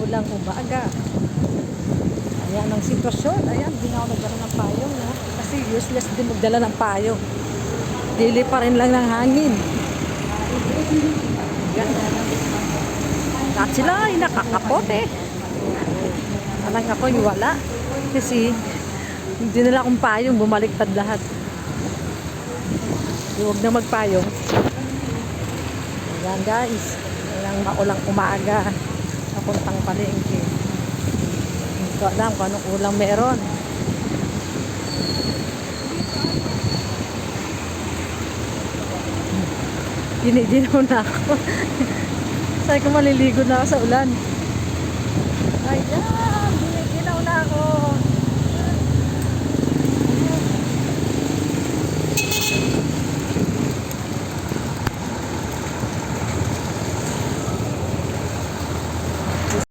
maulang umaga. Ayan ang sitwasyon. Ayan, hindi na ako nagdala ng payong. No? Kasi useless din magdala ng payong. Dili pa rin lang ng hangin. Lahat sila ay nakakapote. Alang ako wala. Kasi hindi nila akong payong, bumaliktad lahat. Huwag na magpayong. Ayan guys. Ayan maulang umaga. Palengke. Hindi ko alam kung anong ulang meron. Dinidinaw na ako. Sabi ko maliligo na ako sa ulan. Ayan.